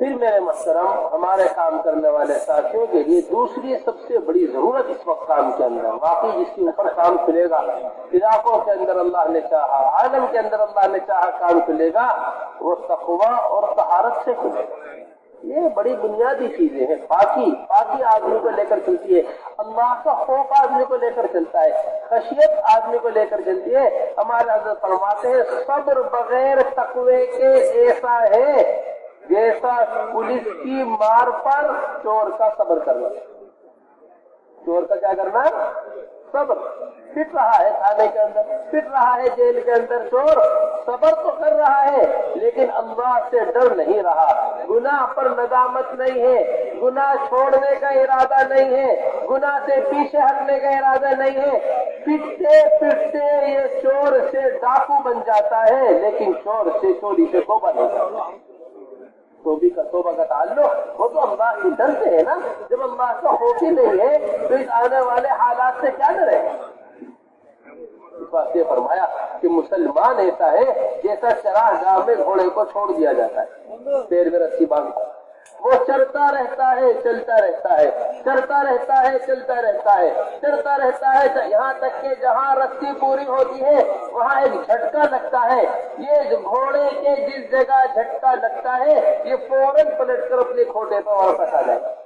پھر میرے محترم، ہمارے کام کرنے والے ساتھیوں کے لیے دوسری سب سے بڑی ضرورت اس وقت کام کے اندر واقعی جس کے اوپر کام کھلے گا، علاقوں کے اندر اللہ نے چاہا، عالم کے اندر اللہ نے چاہا کام کھلے گا، وہ تقوا اور طہارت سے کھلے گا۔ یہ بڑی بنیادی چیزیں ہیں۔ باقی باقی آدمی کو لے کر چلتی ہے۔ اللہ کا خوف آدمی کو لے کر چلتا ہے۔ خشیت آدمی کو لے کر چلتی ہے۔ ہمارے حضرت فرماتے ہیں، صبر بغیر تقوی کے ایسا ہے۔ جیسا پولیس کی مار پر چور کا صبر کرنا۔ چور کا کیا کرنا؟ صبر۔ پٹ رہا ہے تھانے کے اندر پٹ رہا ہے جیل کے اندر۔ چور صبر تو کر رہا ہے، لیکن اللہ سے ڈر نہیں رہا۔ گناہ پر ندامت نہیں ہے۔ گناہ چھوڑنے کا ارادہ نہیں ہے۔ گناہ سے پیچھے ہٹنے کا ارادہ نہیں ہے۔ پٹتے پٹتے یہ چور سے ڈاکو بن جاتا ہے، لیکن چور سے چوری سے توبہ نہیں کرتا۔ کا توبہ کا تعلق وہ تو اللہ کی ڈر سے ہے نا؟ جب اللہ کا خوف ہی نہیں ہے تو اس آنے والے حالات سے کیا ڈرے؟ بات یہ فرمایا کہ مسلمان ایسا ہے جیسا چراہ گاہ میں گھوڑے کو چھوڑ دیا جاتا ہے۔ پیر میں رسی باندھ وہ چلتا رہتا ہے، چلتا رہتا ہے، چلتا رہتا ہے، چلتا رہتا ہے، چلتا رہتا ہے یہاں تک کہ جہاں رسی پوری ہوتی ہے، وہاں ایک جھٹکا لگتا ہے۔ یہ گھوڑے کے جس جگہ جھٹکا لگتا ہے، یہ فوراً پلٹ کر اپنے کھوٹے پر واپس آ جائے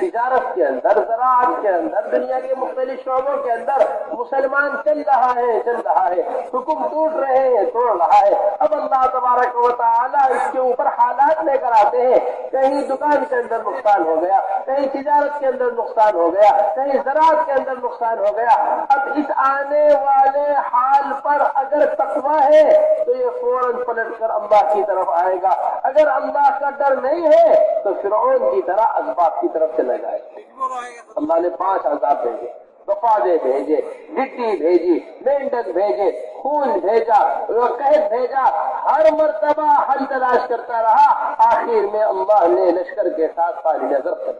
تجارت کے اندر، زراعت کے اندر، دنیا کے مختلف شعبوں کے اندر مسلمان چل رہا ہے، چل رہا ہے۔ حکم ٹوٹ رہے ہیں، توڑ رہا ہے۔ اب اللہ تبارک و تعالیٰ اس کے اوپر حالات لے کر آتے ہیں۔ کہیں دکان کے اندر نقصان ہو گیا، کہیں تجارت کے اندر نقصان ہو گیا، کہیں زراعت کے اندر نقصان ہو گیا۔ اب اس آنے والے حال پر اگر تقوی ہے تو یہ فوراً پلٹ کر اللہ کی طرف آئے گا۔ اگر اللہ کا ڈر نہیں ہے تو فرعون کی طرح اسباب کی طرف چلا جائے اللہ نے پانچ ہزار بھیجے، وفادے بھیجے، مٹی بھیجی مینڈک بھیجے، خون بھیجا قید بھیجا۔ ہر مرتبہ حل تلاش کرتا رہا، آخر میں اللہ نے لشکر کے ساتھ پاری نظر کر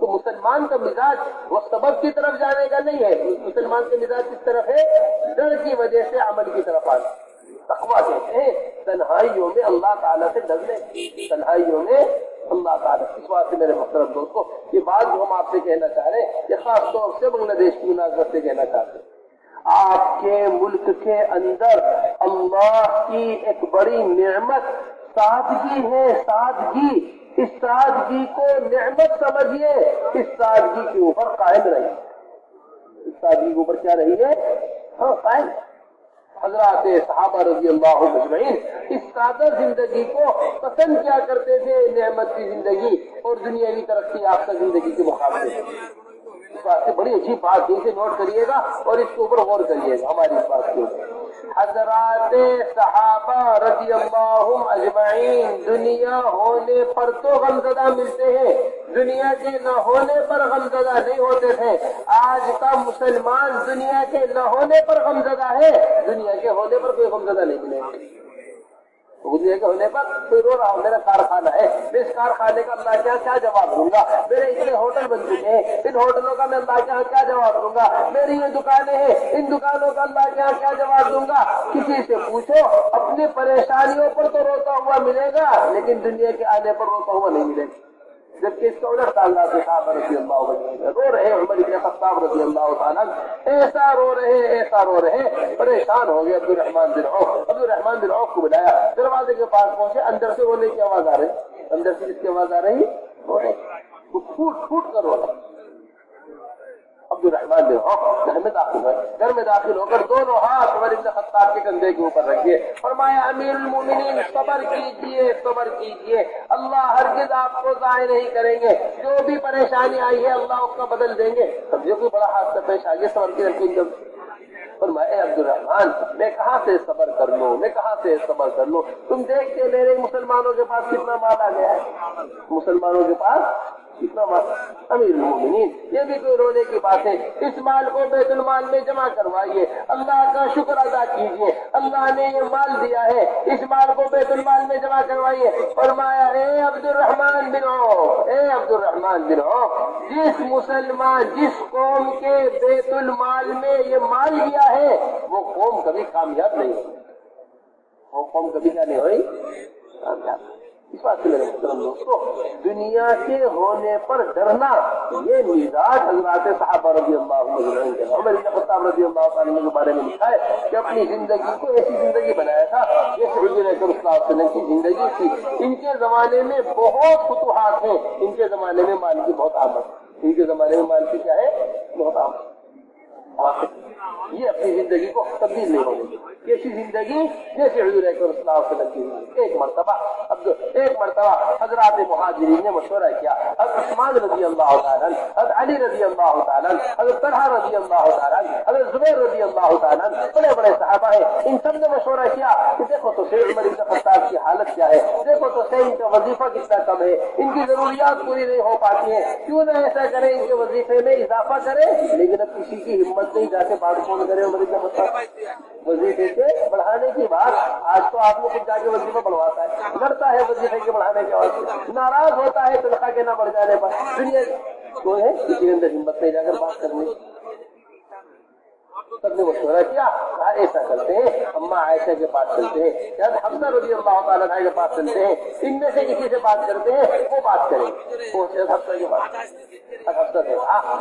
تو مسلمان کا مزاج وہ سبب کی طرف جانے کا نہیں ہے، مسلمان کا مزاج کس طرف ہے، ڈر کی وجہ سے عمل کی طرف آنا۔ تقوا کہتے ہیں، تنہائیوں میں اللہ تعالیٰ سے ڈرنے، تنہائیوں میں اللہ تعالیٰ اس بات سے میرے محترم دوستوں یہ بات جو ہم آپ سے کہنا چاہ رہے ہیں، یہ خاص طور سے بنگلہ دیش کی مناظر سے کہنا چاہتے ہیں۔ آپ کے ملک کے اندر اللہ کی ایک بڑی نعمت، سادگی ہے، سادگی۔ اس سادگی کو نعمت سمجھیے، اس سادگی کے اوپر قائم رہیے۔ اس سادگی کے اوپر کیا رہیے؟ ہاں قائم۔ حضرات صحابہ رضی اللہ مجمعین اس سادہ زندگی کو پسند کیا کرتے تھے، نعمت کی زندگی اور دنیاوی ترقی یافتہ زندگی کے مقابلے۔ بات سے بڑی عجیب بات اسے نوٹ کریے گا اور اس کے اوپر غور کریے گا ہماری اس بات کے اوپر۔ حضرات صحابہ رضی اللہ اجمعین، دنیا ہونے پر تو غمزدہ ملتے ہیں۔ دنیا کے نہ ہونے پر غمزدہ نہیں ہوتے تھے۔ آج کا مسلمان دنیا کے نہ ہونے پر غمزدہ ہے۔ دنیا کے ہونے پر کوئی غمزدہ نہیں ملے کے ہونے پر کوئی رو رہا ہوں میرا کارخانہ ہے، میں اس کارخانے کا اللہ کیا کیا جواب دوں گا؟ میرے اتنے ہوٹل بن چکے ہیں، ان ہوٹلوں کا میں اللہ کے یہاں کیا جواب دوں گا؟ میری یہ دکانیں ہیں، ان دکانوں کا اللہ کے یہاں کیا جواب دوں گا؟ کسی سے پوچھو، اپنی پریشانیوں پر تو روتا ہوا ملے گا، لیکن دنیا کے آنے پر روتا ہوا نہیں ملے گا۔ جبکہ اس کا الٹ اللہ سے صاحب رضی اللہ عنہ رو رہے عمر ابن خطاب رضی اللہ تعالیٰ ایسا رو رہے ایسا رو رہے پریشان ہو گئے عبد الرحمن بن عوف۔ عبد الرحمن بن عوف کو بلایا۔ دروازے کے پاس پہنچے۔ اندر سے رونے کی آواز آ رہی۔ اندر سے جس کی آواز آ رہی وہ پھوٹ پھوٹ کر رو رہا۔ عبد الرحمان بن عوف گھر میں داخل ہوئے۔ گھر میں داخل ہو کر دونوں ہاتھ عمر ابن خطاب کے کندھے کے اوپر رکھیے۔ فرمایا، امیر المومنین، صبر کیجیے صبر کیجیے۔ اللہ ہرگز آپ کو ضائع نہیں کریں گے۔ جو بھی پریشانی آئی ہے، اللہ اس کا بدل دیں گے۔ سمجھے کوئی بڑا حادثہ پیش آ گیا صبر کی رکھیں فرمایا عبد الرحمان میں کہاں سے صبر کر لوں؟ میں کہاں سے صبر کر لوں؟ تم دیکھتے میرے مسلمانوں کے پاس کتنا مال آ گیا ہے۔ مسلمانوں کے پاس امیر المومنین یہ بھی کوئی رونے کی بات ہے۔ اس مال کو بیت المال میں جمع کروائیے۔ اللہ کا شکر ادا کیجیے۔ اللہ نے یہ مال دیا ہے۔ اس مال کو بیت المال میں جمع کروائیے۔ فرمایا، اے عبد الرحمان بن عوف، اے عبد الرحمان بن عوف، جس مسلمان، جس قوم کے بیت المال میں یہ مال دیا ہے، وہ قوم کبھی کامیاب نہیں ہوئی۔ وہ قوم کبھی کیا نہیں ہوئی۔ کامیاب۔ اس بات سے میرے محترم دوستو، دنیا کے ہونے پر ڈرنا، یہ مزاج حضرات صحابہ رضی اللہ عنہ کے عمر بن خطاب رضی اللہ تعالیٰ کے بارے میں لکھا ہے کہ اپنی زندگی کو ایسی زندگی بنایا تھا جیسے حضور اکرم صلی اللہ علیہ وسلم کی زندگی تھی۔ ان کے زمانے میں بہت فتوحات ہیں۔ ان کے زمانے میں مال کی بہت آمد۔ ان کے زمانے میں مال کی کیا ہے؟ بہت آمد۔ یہ اپنی زندگی کو تبدیل نہیں ہونے گی کیسی زندگی جیسے حضور اکرم صلی اللہ علیہ وسلم کی ایک مرتبہ، اب ایک مرتبہ حضرات مہاجرین نے مشورہ کیا، حضرت عثمان رضی اللہ تعالیٰ حضرت علی رضی اللہ تعالیٰ حضرت طلحہ رضی اللہ تعالیٰ حضرت زبیر رضی اللہ تعالیٰ بڑے بڑے صحابہ ہیں، ان سب نے مشورہ کیا کہ دیکھو تو سید عمر ابن خطاب کی حالت کیا ہے، دیکھو تو سید ان کا وظیفہ کتنا کم ہے، ان کی ضروریات پوری نہیں ہو پاتی ہیں، کیوں نہ ایسا کریں، ان کے وظیفے میں اضافہ کریں، لیکن اب کسی کی ہمت نہیں، جا کے بات کون کرے عمر ابن خطاب۔ وظیفے کے بڑھانے کی بات آج تو آپ نے خود جا کے وظیفہ بڑھواتا ہے۔ لڑتا ہے وظیفے کے بڑھانے کے واسطے ناراض ہوتا ہے تنخواہ کے نہ بڑھ جانے پر۔ پھر یہ تو ہے کسی کے اندر ہمت جی نہیں جا کر بات کرنی۔ سب نے مشورہ کیا کہا، ایسا کرتے ہیں اما عائشہ کے پاس چلتے ہیں۔ یا حمزہ رضی اللہ تعالیٰ کے پاس چلتے ہیں، ان میں سے کسی سے بات کرتے ہیں، وہ بات کریں وہ حفصہ کے پاس۔ حفصہ سے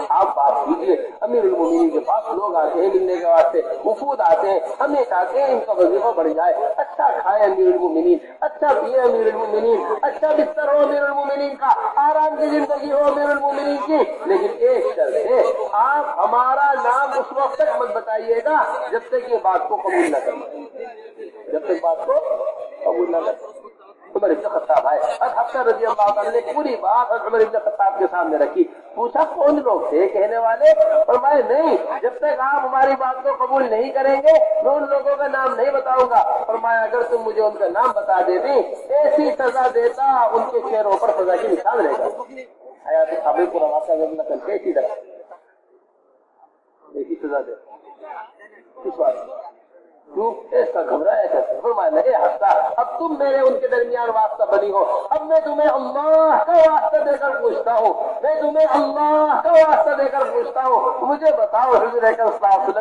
آپ بات کیجیے امیر المومنین کے پاس لوگ آتے ہیں ملنے کے واسطے، وفود آتے ہیں ہم یہ چاہتے ہیں ان کا وظیفہ بڑھ جائے۔ اچھا کھائے امیر المومنین اچھا پیے امیر المومنین اچھا بستر ہو امیر المومنین کا، آرام کی زندگی ہو امیر المومنین کی۔ لیکن ایک شرط ہے، آپ ہمارا نام اس وقت تک مت بتائیے گا جب تک یہ بات کو قبول نہ کریں جب تک بات کو قبول نہ کریں عمر ابن خطاب آئے۔ اب حفصہ رضی اللہ تعالیٰ نے پوری بات عمر ابن خطاب کے سامنے رکھی۔ پوچھا، کون لوگ تھے کہنے والے؟ فرمائے نہیں، جب تک آپ ہماری بات کو قبول نہیں کریں گے، میں ان لوگوں کا نام نہیں بتاؤں گا۔ فرمایا، اگر تم مجھے ان کا نام بتا دیتی، ایسی سزا دیتا، ان کے چہروں پر سزا کی نشان رہے گا حیات سابق کو روا کا نقل کے اسی طرح ایسی سزا دے کس ایسا گھبرایا فرمایا لگے ہفتہ اب تم میرے ان کے درمیان واسطہ بنی ہو۔ اب میں تمہیں اللہ کا واسطہ دے کر پوچھتا ہوں۔ میں تمہیں اللہ کا واسطہ دے کر پوچھتا ہوں۔ مجھے بتاؤ، حضور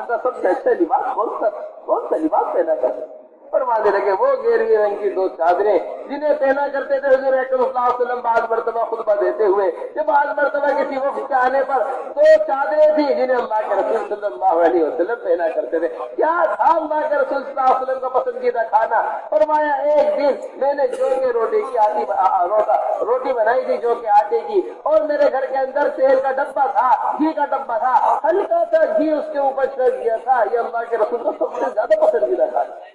کا سب سے اچھا لباس کون سا کون سا لباس پہنا کرتے فرمانے لگے، وہ گیروی رنگ کی دو چادریں جنہیں پہنا کرتے تھے حضور اکرم صلی اللہ علیہ وسلم، بعض مرتبہ خطبہ دیتے ہوئے، کہ بعض مرتبہ کسی وقت کے آنے پر دو چادریں تھیں جنہیں اللہ کے رسول صلی اللہ علیہ وسلم پہنا کرتے تھے۔ کیا تھا اللہ کے رسول صلی اللہ علیہ وسلم کا پسندیدہ کھانا؟ فرمایا، ایک دن میں نے جو کے روٹی کی آتی روٹی بنائی تھی جو کے آٹے کی، اور میرے گھر کے اندر تیل کا ڈبا تھا، گھی کا ڈبا تھا، ہلکا سا گھی اس کے اوپر چھڑک دیا تھا۔ یہ اللہ کے رسول کا سب سے زیادہ پسندیدہ کھانا۔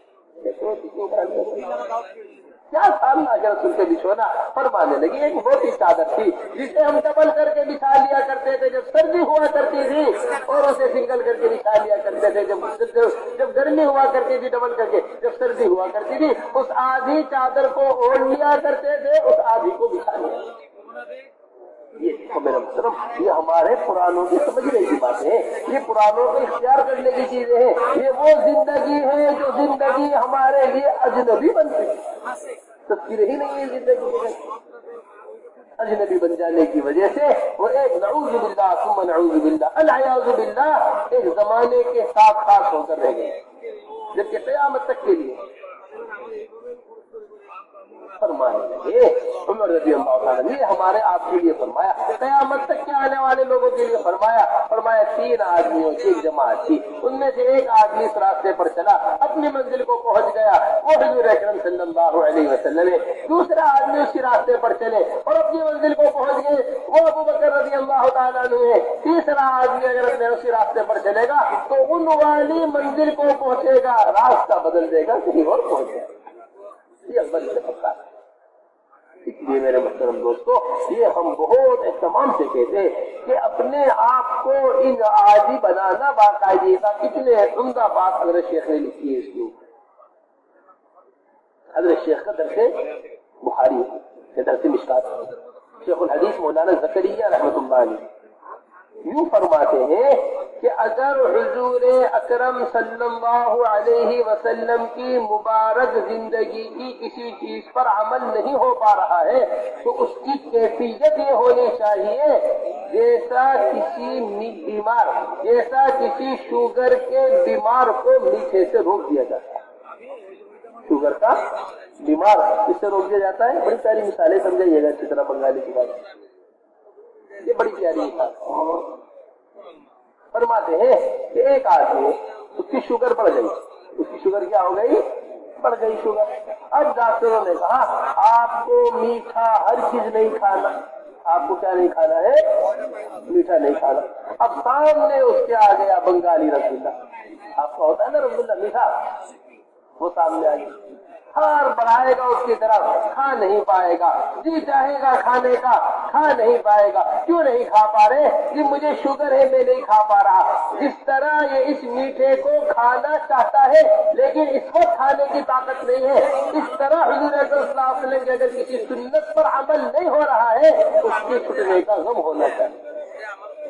کیا سامنا اگر سن کے بچھونا فرمانے لگی، ایک موٹی چادر تھی جسے ہم ڈبل کر کے بچھا لیا کرتے تھے، جب سردی ہوا کرتی تھی، اور اسے سنگل کر کے بچھا لیا کرتے تھے جب جب گرمی ہوا کرتی تھی ڈبل کر کے، جب سردی ہوا کرتی تھی، اس آدھی چادر کو اوڑھ لیا کرتے تھے، اس آدھی کو بچھا لیا۔ یہ ہمارے پرانوں کی سمجھنے کی بات ہے۔ یہ پرانوں کو اختیار کرنے کی چیزیں ہیں۔ یہ وہ زندگی ہے جو زندگی ہمارے لیے اجنبی بنتی ہے تذکیر ہی نہیں ہے زندگی کے اجنبی بن جانے کی وجہ سے وہ ایک نعوذ باللہ، ثم نعوذ باللہ، العیاذ باللہ، ایک زمانے کے ساتھ خاص ہو کر رہ گئے۔ جبکہ قیامت تک کے لیے فرمانے لگے، عمر رضی اللہ تعالیٰ نے ہمارے آپ کے لیے فرمایا، قیامت تک کے آنے والے لوگوں کے لیے فرمایا؟ فرمایا، تین آدمیوں کی ایک جماعت تھی۔ ان میں سے ایک آدمی اس راستے پر چلا، اپنی منزل کو پہنچ گیا۔ وہ حضور اکرم صلی اللہ علیہ وسلم دوسرا آدمی اسی راستے پر چلے اور اپنی منزل کو پہنچ گئے۔ وہ ابو بکر رضی اللہ تعالیٰ نے تیسرا آدمی اگر اپنے اسی راستے پر چلے گا، تو ان والی منزل کو پہنچے گا، راستہ بدل دے گا، کہیں اور پہنچ جائے گا۔ یہ اللہ سے پکا اس لیے میرے محترم دوستو، یہ ہم بہت اہتمام سے کہتے ہیں کہ اپنے آپ کو ان عادی بنانا باقاعدگی کا کتنے عمدہ بات حضرت شیخ نے لکھی ہے اس کے حضرت شیخ کا درس بخاری ہے درس مشکات شیخ الحدیث مولانا زکریہ رحمۃ اللہ علیہ۔ یوں فرماتے ہیں کہ اگر حضور اکرم صلی اللہ علیہ وسلم کی مبارک زندگی کی کسی چیز پر عمل نہیں ہو پا رہا ہے، تو اس کی کیفیت یہ ہونی چاہیے جیسا کسی بیمار، جیسا کسی شوگر کے بیمار کو میٹھے سے روک دیا جاتا ہے۔ شوگر کا بیمار، اس سے روک دیا جاتا ہے۔ بہت ساری مثالیں سمجھائیے گا اسی طرح بنگالی کی بات۔ یہ بڑی پیاری فرماتے ہیں کہ ایک آدمی، اس کی شوگر بڑھ گئی۔ اس کی شوگر کیا ہو گئی؟ بڑھ گئی شوگر۔ اب ڈاکٹروں نے کہا، آپ کو میٹھا ہر چیز نہیں کھانا۔ آپ کو کیا نہیں کھانا ہے؟ میٹھا نہیں کھانا۔ اب سامنے اس کے آ گیا بنگالی رسگلا آپ کا ہوتا ہے نا رسگلا میٹھا؟ وہ سامنے آ گیا۔ اور بڑھائے گا اس کی طرف، کھا نہیں پائے گا۔ جی چاہے گا کھانے کا، کھا نہیں پائے گا۔ کیوں نہیں کھا پا رہے؟ جی مجھے شوگر ہے، میں نہیں کھا پا رہا۔ جس طرح یہ اس میٹھے کو کھانا چاہتا ہے، لیکن اس کو کھانے کی طاقت نہیں ہے۔ اس طرح حضور صلی اللہ علیہ وسلم کی اگر کسی سنت پر عمل نہیں ہو رہا ہے، اس کے چھٹنے کا غم ہونا چاہیے۔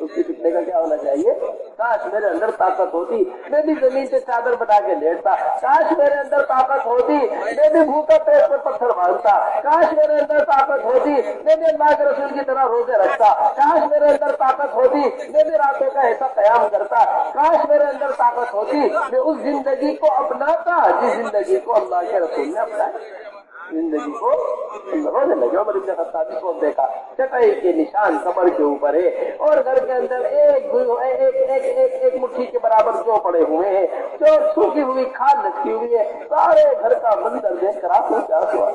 اس کے فتنے کا کیا ہونا چاہیے؟ کاش میرے اندر طاقت ہوتی، میں بھی زمین سے چادر بنا کے لیٹتا۔ کاش میرے اندر طاقت ہوتی، میں بھی بھوکا پیٹ پر پتھر مارتا۔ کاش میرے اندر طاقت ہوتی، میں بھی اللہ کے رسول کی طرح روزے رکھتا۔ کاش میرے اندر طاقت ہوتی، میں بھی راتوں کا حصہ قیام کرتا۔ کاش میرے اندر طاقت ہوتی، میں اس زندگی کو اپناتا جس زندگی کو اللہ کے رسول نے اپنایا۔ زندگی کو روز میں جو عمر ابن خطابی کو دیکھا، چٹائی کے نشان کمر کے اوپر ہے اور گھر کے اندر ایک ایک ایک ایک مٹھی کے برابر جو پڑے ہوئے ہیں، جو سوکھی ہوئی کھاد لکھی ہوئی ہے، سارے گھر کا مندر دیکھ کر آپ کو کیا ہوا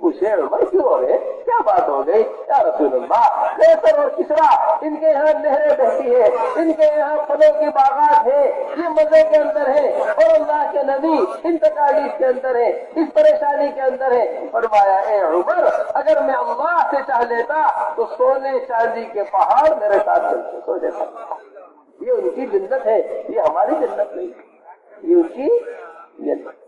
پوچھے کیوں ہو گئے کیا بات ہو گئی؟ یا رسول اللہ، بہتر اور کسرا ان کے یہاں نہریں بہتی ہے ان کے یہاں پھلوں کی باغات ہے یہ مزے کے اندر ہے اور اللہ کے نبی ان تکالیف کے اندر ہے اس پریشانی کے اندر ہے فرمایا، اے عمر، اگر میں اللہ سے چاہ لیتا تو سونے چاندی کے پہاڑ میرے ساتھ چلتے سو جاتا یہ ان کی جنت ہے، یہ ہماری جنت نہیں۔ یہ ان کی جنت۔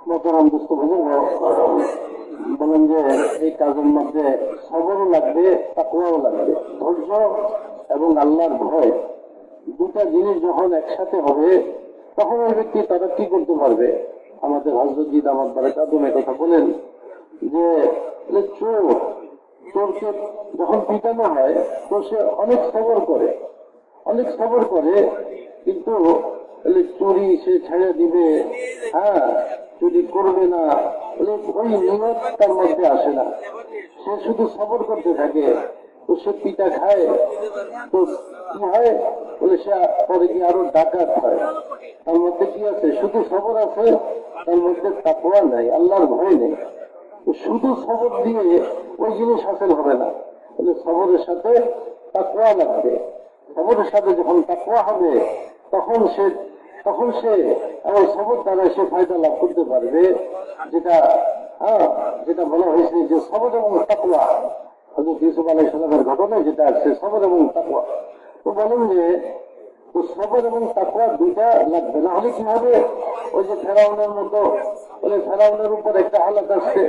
মোহতরম দুস্থ বলেন যে এই কাজের মধ্যে সবরও লাগবে তাকুয়াও লাগবে ধৈর্য এবং আল্লাহর ভয় দুটা জিনিস যখন একসাথে হবে তখন ওই ব্যক্তি তারা কি করতে পারবে? আমাদের হজরত আমার দ্বারা কাদমে কথা বলেন যে চোর চোরকে যখন পিটানো হয়, তো সে অনেক সবর করে। অনেক সবর করে, কিন্তু চুরি সে ছেড়ে দিবে। হ্যাঁ চুরি করবে না। ওই নিয়ত তার মধ্যে আসে না। সে শুধু সবর করতে থাকে। সে খায় বলে সে পরে কি আরও ডাকাত হয়। তার মধ্যে কি আছে? শুধু সবর আছে, তার মধ্যে তাকওয়া নাই, আল্লাহর ভয় নেই। শুধু সবর দিয়ে ওই জিনিস হাসিল হবে না। বলে সবরের সাথে তাকওয়া লাগবে। সবরের সাথে যখন তাকওয়া হবে, তখন সে তখন সে ওই সবর দ্বারা সে ফায়দা লাভ করতে পারবে, যেটা হ্যাঁ যেটা বলা হয়েছে যে সবর এবং তাকওয়া। ঘটনা যেটা আছে, সবর এবং তাকওয়া। তো বলেন যে সবর এবং তাকওয়া দুইটা লাগবে না। হলে কি হবে? ওই যে ফেরাউনের মতো, বলে ফেরাউনের উপর একটা হালাত আসছে।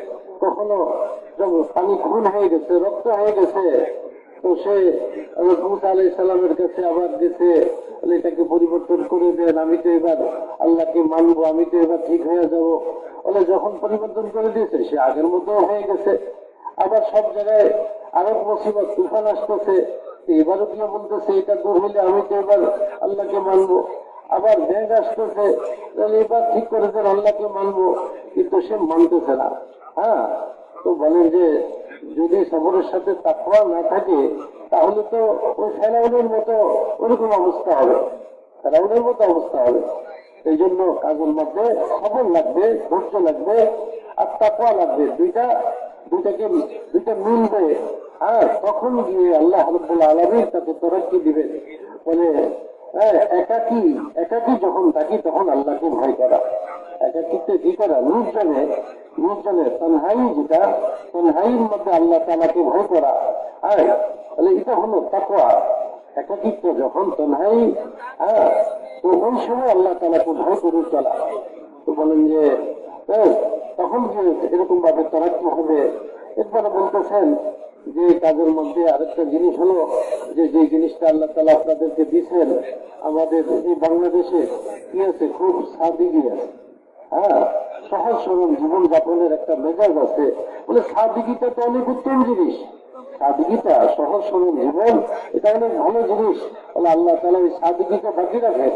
কখনো পানি খুন হয়ে গেছে, রক্ত হয়ে গেছে, তো সে সালামের কাছে আবার গেছে এটাকে পরিবর্তন করে দেন, আমি তো এবার আল্লাহকে মানবো, আমি তো এবার ঠিক হয়ে যাব। বলে যখন পরিবর্তন করে দিয়েছে, সে আগের মতো হয়ে গেছে। আবার সব জায়গায় আরেক মুসিবত তুফান আসতেছে এবারও গিয়ে বলতেছে, এটা দূর হইলে আমি তো এবার আল্লাহকে মানবো। আবার ব্যাগ আসতেছে এবার ঠিক করে দেন, আল্লাহকে মানবো। কিন্তু সে মানতেছে না। হ্যাঁ তো বলেন যে, যদি সবরের সাথে তাকওয়া না থাকে, তাহলে তো ওই ফেরাউনের মতো ওরকম অবস্থা হবে। ফেরাউনের মতো অবস্থা হবে। এই জন্য কাজের মধ্যে সবর লাগবে, ধৈর্য লাগবে, আর তাকওয়া লাগবে। দুইটা, দুইটাকে, দুইটা মিলবে। হ্যাঁ তখন গিয়ে আল্লাহ রব্বুল আলমী তাকে তরক্কি দিবেন। বলে হ্যাঁ একাকি একাকি যখন থাকি তখন আল্লাহকে ভয় করা। একাকিত্বে কি করা? নির্জনে নির্জনে তনহাই যেটা তনহাইয়ের মধ্যে আল্লাহ তালাকে ভয় করা। হ্যাঁ তাহলে এটা হলো তাকওয়া। একাকিত্ব যখন তনহাই হ্যাঁ তো ওই সময় আল্লাহ তালাকে ভয় করে চলা। তো বলেন যে হ্যাঁ, তখন যে এরকম ভাবে তারাক্কি হবে এরপরে বলতেছেন যে কাজের মধ্যে আরেকটা জিনিস হলো যে যে জিনিসটা আল্লাহ তালা আপনাদেরকে দিচ্ছেন আমাদের এই বাংলাদেশে কি আছে? খুব সাদিগি আছে। হ্যাঁ সহজ সরল জীবন যাপনের একটা মেজাজ আছে। বলে সাদিগিটা তো অনেক উত্তম জিনিস। সাদিগিটা সহজ সরল জীবন এটা অনেক ভালো জিনিস। বলে আল্লাহ তালা এই সাদিগিকে বাকি রাখে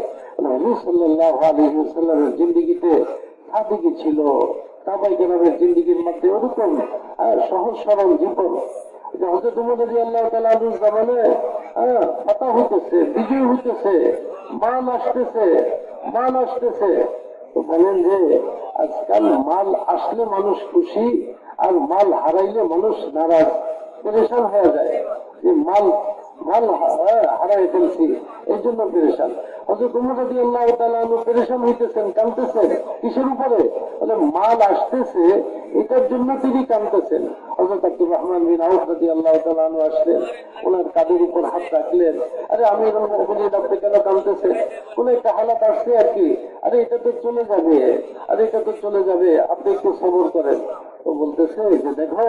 হজুর জিন্দিগিতে সাদিগি ছিল। সাবাই কেনাবের জিন্দিগির মধ্যে ওরকম আহ, সহজ সরল জীবন। জামানে হ্যাঁ হইতেছে, বিজয় হইতেছে আসতেছে আসতেছে যে আজকাল মাল আসলে মানুষ খুশি আর মাল হারাইলে মানুষ নারাজ, পরেশান হয়ে যায়। যে মাল কানতেছেন কিসের উপরে? মাল আসতেছে, এটার জন্য তিনি কানতেছেন হজরত আব্দুর রহমান বিন আল্লাহ তালা আসলেন, ওনার কাদের উপর হাত রাখলেন। আরে আমি আপনি কেন কোন একটা হালাত আসছে আর কি? আরে এটা তো চলে যাবে, আরে এটা তো চলে যাবে। আপনি একটু সবর করেন। ও বলতেছে যে দেখো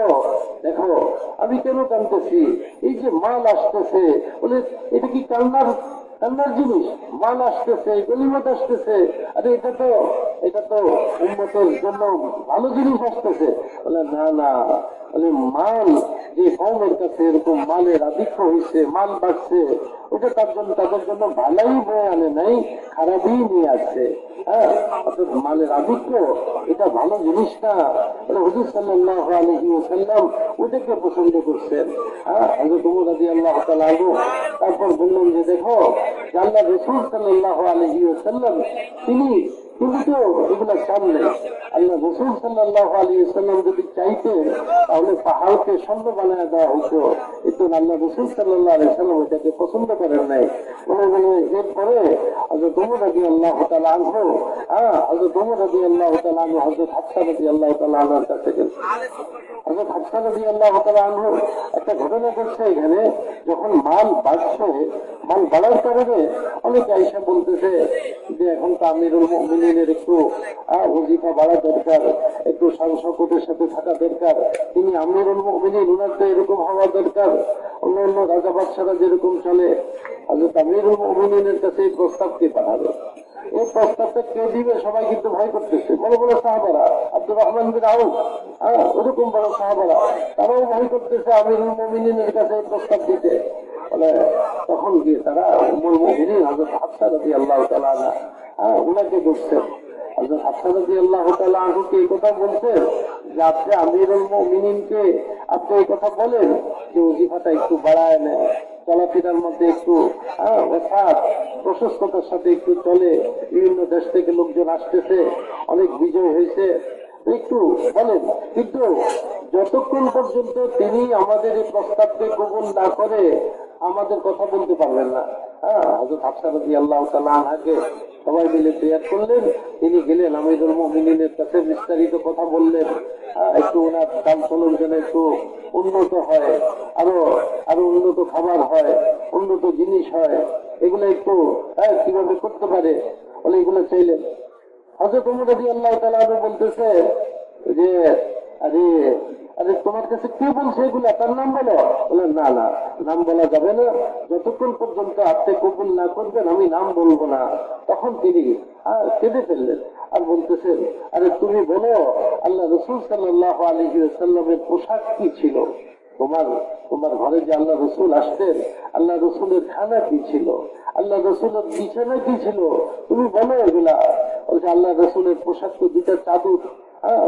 দেখো, আমি কেন কানতেছি? এই যে মাল আসতেছে। বলে, এটা কি কান্নার কান্নার জিনিস? মাল আসতেছে, গলিমত আসতেছে। আরে, এটা তো এটা তো উন্নতের জন্য ভালো জিনিস আসতেছে। বলে, না না। বলে, মাল, যে কমের কাছে এরকম মালের আধিক্য হয়েছে, মাল বাড়ছে, ওটা তার জন্য, তাদের জন্য ভালাই বয়ে আনে নাই, খারাপই নিয়ে আসছে। হ্যাঁ অর্থাৎ মালের আধিক্য, এটা ভালো জিনিস না বলে হুজুর সাল্লাহ আলহি সাল্লাম ওটাকে পছন্দ করছেন। হ্যাঁ তারপর বললেন যে, দেখো, আল্লাহ রসুল সাল্লাহ আলহি সাল্লাম তিনি কিন্তু তো এগুলো চান নেই আল্লাহ রসুল সাল্লাহ আলী সাল্লাম যদি চাইতেন, তাহলে পাহাড়কে স্বর্ণ বানায় দেওয়া হতো। কিন্তু আল্লাহ রসুল সাল্লাহ আলী সাল্লাম এটাকে পছন্দ করেন নাই। বলে বলে এরপরে দমর রাজি আল্লাহ তালা আনহো তালা একটা ওজিফা বাড়া দরকার, একটু সাথে থাকা দরকার, তিনি আমিরুল মুমিনিন ওনার তো এরকম হওয়া দরকার অন্য অন্য রাজা বাদশারা যেরকম চলে হজরত আমিরুল মুমিনের কাছে এই প্রস্তাবকে পাঠাবে। এই প্রস্তাবটা কে দিবে, সবাই কিন্তু ভয় করতেছে। বড় বড় সাহাবারা, আব্দুর রহমান বিন আউফ হ্যাঁ ওরকম বড় সাহাবারা, তারাও ভয় করতেছে আমিরুল মুমিনের কাছে এই প্রস্তাব দিতে। তখন গিয়ে তারা উমর মুমিনিন হজরত হাফসা রাজি আল্লাহ হ্যাঁ ওনাকে বুঝছেন হজরত হাফসা রাজি আল্লাহ তালা এই কথা বলছেন যে, আপনি আমিরুল মুমিনিনকে আপনি এই কথা বলেন, যে ওজিফাটা একটু বাড়ায় নেন। চলাফেরার মধ্যে একটু প্রশস্ততার সাথে একটু চলে। বিভিন্ন দেশ থেকে লোকজন আসতেছে, অনেক বিজয় হয়েছে। একটু বলেন, কিন্তু যতক্ষণ পর্যন্ত তিনি আমাদের এই প্রস্তাবকে কবুল না করে আমাদের কথা বলতে পারলেন না হ্যাঁ সবাই মিলে করলেন তিনি গেলেন বিস্তারিত কথা বললেন হ্যাঁ, একটু ওনার যেন একটু উন্নত হয় আরও আরও উন্নত খাবার হয় উন্নত জিনিস হয় এগুলো একটু হ্যাঁ কীভাবে করতে পারে বলে এগুলো চাইলেন। হজরত আল্লাহ তালা বলতেছে যে আরে আরে তোমার কাছে কে বলছে এগুলা? তার নাম বলো। বলে, না না, নাম বলা যাবে না। যতক্ষণ পর্যন্ত আপনি কবুল না করবেন, আমি নাম বলব না। তখন তিনি কেঁদে ফেললেন। আর বলতেছেন আরে তুমি বলো, আল্লাহ রসুল সাল্লাহ আলী সাল্লামের পোশাক কি ছিল? তোমার তোমার ঘরে যে আল্লাহ রসুল আসতেন, আল্লাহ রসুলের খানা কি ছিল? আল্লাহ রসুলের বিছানা কি ছিল? তুমি বলো এগুলা। বলছে, আল্লাহ রসুলের পোশাক তো দুইটা চাদর।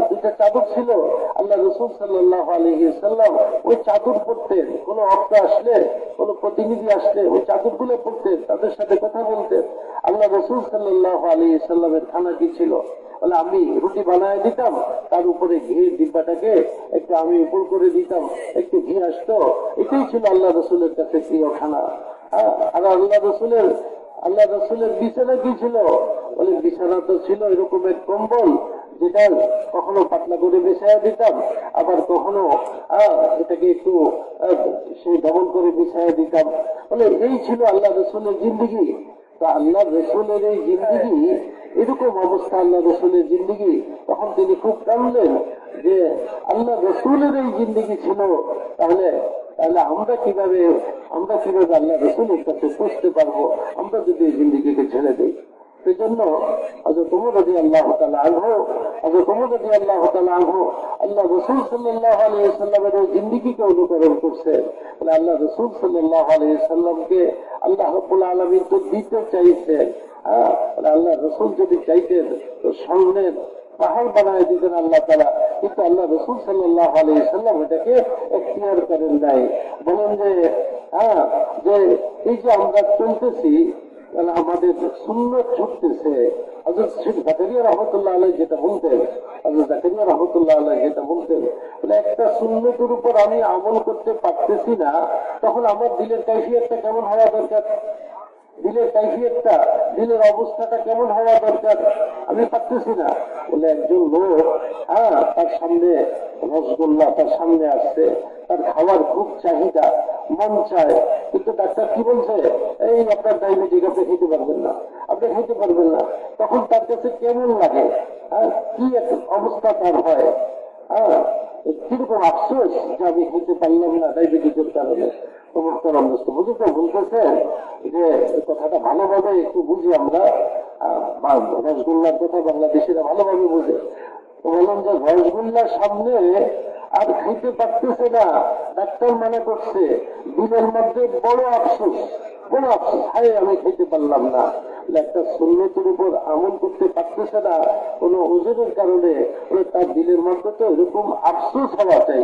দুইটা চাদর ছিল আল্লাহ রসুল সাল্লাহ আলহি সাল্লাম ওই চাদর পড়তেন কোনো অর্থ আসলে কোনো প্রতিনিধি আসলে ওই চাদরগুলো পড়তেন তাদের সাথে কথা বলতেন আল্লাহ রসুল সাল্লাহ আলী সাল্লামের খানা কি ছিল? বলে আমি রুটি বানায় দিতাম তার উপরে ঘির ডিব্বাটাকে একটু আমি উপর করে দিতাম একটু ঘি আসতো। এটাই ছিল আল্লাহ রসুলের কাছে প্রিয় খানা। হ্যাঁ, আর আল্লাহ রসুলের আল্লাহ রসুলের বিছানা কি ছিল? বলে বিছানা তো ছিল এরকম এক কম্বল যেটা কখনো পাতলা করে বিছায়া দিতাম, আবার কখনো এটাকে একটু সে দমন করে বিছায়া দিতাম। বলে, এই ছিল আল্লাহ রসুলের জিন্দগি। তো আল্লাহ রসুলের এই জিন্দগি, এরকম অবস্থা আল্লাহ রসুলের জিন্দগি। তখন তিনি খুব কানলেন যে, আল্লাহ রসুলের এই জিন্দগি ছিল। তাহলে তাহলে আমরা কীভাবে আমরা কীভাবে আল্লাহ রসুলের কাছে পৌঁছতে পারব? আমরা যদি এই জিন্দিগিকে ছেড়ে দিই। সেই জন্য আজ তোমার যদি আল্লাহ আনহো আজ তোমার যদি আল্লাহ আনহো আল্লাহ রসুল সাল্লাহ আলিয়া সাল্লামের ওই জিন্দিগিকে অনুকরণ করছে। বলে আল্লাহ রসুল সাল্লাহ সাল্লামকে আল্লাহ রব্বুল আলমী তো দিতে চাইছে হ্যাঁ বলে আল্লাহ রসুল যদি চাইতেন, তো সামনের পাহাড় বানায় দিতেন আল্লাহ তালা কিন্তু আল্লাহ রসুল সাল্লাহ সাল্লাম এটাকে এখতিয়ার করেন নাই। বলেন যে হ্যাঁ যে এই যে আমরা চলতেছি তাহলে আমাদের শূন্য ছুটতেছে যেটা বলতেন উপর আমি আমল করতে পারতেছি না, তখন আমার দিলের কাইফিয়তটা কেমন হওয়া দরকার? দিলের কাইফিয়তটা, দিলের অবস্থাটা কেমন হওয়া দরকার? আমি পারতেছি না। বলে একজন লোক হ্যাঁ তার সামনে রসগোল্লা তার সামনে আসছে, তার খাওয়ার খুব চাহিদা, মন চায়। কিন্তু ডাক্তার কি বলছে? এই আপনার ডায়াবেটিক আপনি খেতে পারবেন না, আপনি খেতে পারবেন না। তখন তার কাছে কেমন লাগে? কি এক অবস্থা তার হয়? হ্যাঁ কীরকম আফসোস যে আমি খেতে পারলাম না ডায়াবেটিসের কারণে? সমস্ত অন্ধস্ত বুঝতে বলতেছেন যে কথাটা ভালোভাবে একটু বুঝি আমরা রসগোল্লার কথা বাংলাদেশিরা ভালোভাবে বুঝে। তো বললাম যে রসগোল্লার সামনে আর খাইতে পারতেছে না, ডাক্তার মনে করছে, দিনের মধ্যে বড় আফসোস বড় আফসোস, হায়, আমি খেতে পারলাম না। একটা সুন্নতির উপর আমল করতে পারতেছে না, কোনো ওজনের কারণে, তার দিলের মধ্যে তো এরকম আফসোস হওয়া চাই।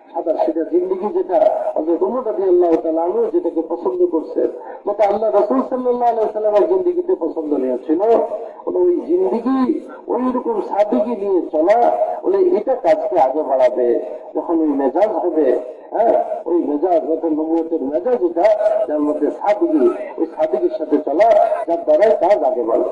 সাদা সেটা জিন্দিগি যেটা রাদিয়াল্লাহু যেটাকে পছন্দ করছেন যেটা আল্লাহ রাসূল সাল্লামের জিন্দিগিতে পছন্দ নিয়েছিল ওই জিন্দিগি, ওই রকম সাদিগি নিয়ে চলা, বলে এটা কাজকে আগে বাড়াবে, যখন ওই মেজাজ হবে হ্যাঁ ওই মেজাজ অর্থাৎ নবুয়তের মেজাজ এটা, যার মধ্যে সাদিগি, ওই সাদিগির সাথে চলা, যার দ্বারাই কাজ আগে বাড়বে।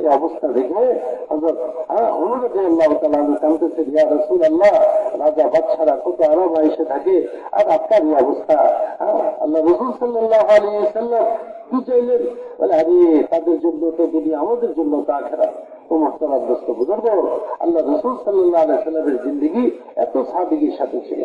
এই অবস্থা দেখে হ্যাঁ আর হ্যাঁ, আল্লাহ চাইলেন বলে আরে তাদের জন্য তো আমাদের জন্য তা ও মোস্তরাব্যস্ত বুঝুর্গ আল্লাহ রসুল সাল্লাহ আলাই সাল্লামের জিন্দিগি এত সাদিগির সাথে ছিল।